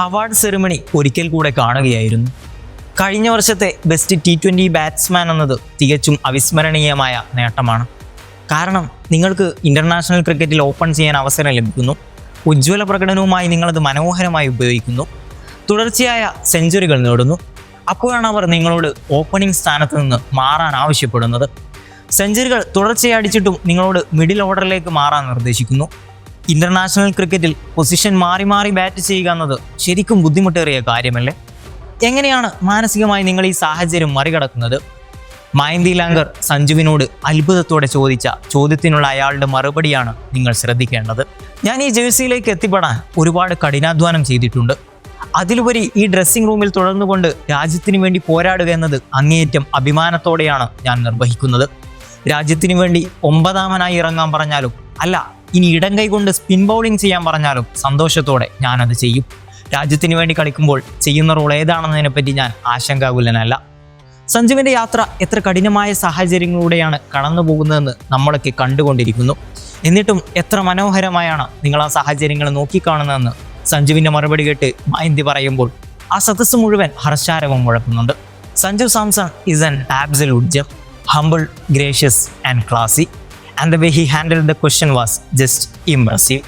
Award ceremony ഒരിക്കൽ കൂടെ കാണുകയായിരുന്നു. കഴിഞ്ഞ വർഷത്തെ ബെസ്റ്റ് ടി ട്വന്റി ബാറ്റ്സ്മാൻ എന്നത് തികച്ചും അവിസ്മരണീയമായ നേട്ടമാണ്. കാരണം നിങ്ങൾക്ക് ഇന്റർനാഷണൽ ക്രിക്കറ്റിൽ ഓപ്പൺ ചെയ്യാൻ അവസരം ലഭിക്കുന്നു. ഉജ്ജ്വല പ്രകടനവുമായി നിങ്ങളത് മനോഹരമായി ഉപയോഗിക്കുന്നു. തുടർച്ചയായ സെഞ്ചുറികൾ നേടുന്നു. അപ്പോഴാണ് അവർ നിങ്ങളോട് ഓപ്പണിംഗ് സ്ഥാനത്ത് നിന്ന് മാറാൻ ആവശ്യപ്പെടുന്നത്. സെഞ്ചുറികൾ തുടർച്ചയായി അടിച്ചിട്ടും നിങ്ങളോട് മിഡിൽ ഓർഡറിലേക്ക് മാറാൻ നിർദ്ദേശിക്കുന്നു. ഇന്റർനാഷണൽ ക്രിക്കറ്റിൽ പൊസിഷൻ മാറി മാറി ബാറ്റ് ചെയ്യുക എന്നത് ശരിക്കും ബുദ്ധിമുട്ടേറിയ കാര്യമല്ലേ? എങ്ങനെയാണ് മാനസികമായി നിങ്ങൾ ഈ സാഹചര്യം മറികടക്കുന്നത്? മയന്തി ലാങ്കർ സഞ്ജുവിനോട് അത്ഭുതത്തോടെ ചോദിച്ച ചോദ്യത്തിനുള്ള അയാളുടെ മറുപടിയാണ് നിങ്ങൾ ശ്രദ്ധിക്കേണ്ടത്. ഞാൻ ഈ ജേഴ്സിയിലേക്ക് എത്തിപ്പെടാൻ ഒരുപാട് കഠിനാധ്വാനം ചെയ്തിട്ടുണ്ട്. അതിലുപരി ഈ ഡ്രസ്സിംഗ് റൂമിൽ തുടർന്നുകൊണ്ട് രാജ്യത്തിന് വേണ്ടി പോരാടുക എന്നത് അങ്ങേയറ്റം അഭിമാനത്തോടെയാണ് ഞാൻ നിർവഹിക്കുന്നത്. രാജ്യത്തിന് വേണ്ടി ഒമ്പതാമനായി ഇറങ്ങാൻ പറഞ്ഞാലും അല്ല ഇനി ഇടം കൈകൊണ്ട് സ്പിൻ ബൗളിംഗ് ചെയ്യാൻ പറഞ്ഞാലും സന്തോഷത്തോടെ ഞാനത് ചെയ്യും. രാജ്യത്തിന് വേണ്ടി കളിക്കുമ്പോൾ ചെയ്യുന്ന റോൾ ഏതാണെന്നതിനെപ്പറ്റി ഞാൻ ആശങ്കാകുലനല്ല. സഞ്ജുവിന്റെ യാത്ര എത്ര കഠിനമായ സാഹചര്യങ്ങളിലൂടെയാണ് കടന്നു പോകുന്നതെന്ന് നമ്മളൊക്കെ കണ്ടുകൊണ്ടിരിക്കുന്നു. എന്നിട്ടും എത്ര മനോഹരമായാണ് നിങ്ങൾ ആ സാഹചര്യങ്ങൾ നോക്കിക്കാണുന്നതെന്ന് സഞ്ജുവിന്റെ മറുപടി കേട്ട് മഹന്തി പറയുമ്പോൾ ആ സദസ്സ് മുഴുവൻ ഹർഷാരവം മുഴക്കുന്നുണ്ട്. Sanju Samson is an absolute gem humble gracious and classy and the way he handle the question was just impressive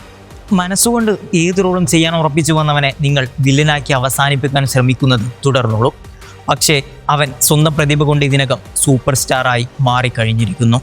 മനസ്സുകൊണ്ട് ഏത് റോളും ചെയ്യാൻ ഉറപ്പിച്ചു വന്നവനെ നിങ്ങൾ വില്ലനാക്കി അവസാനിപ്പിക്കാൻ ശ്രമിക്കുന്നത് തുടർന്നോളൂ. പക്ഷേ അവൻ സ്വന്തം പ്രതിഭ കൊണ്ട് ഇതിനകം സൂപ്പർ സ്റ്റാറായി മാറിക്കഴിഞ്ഞിരിക്കുന്നു.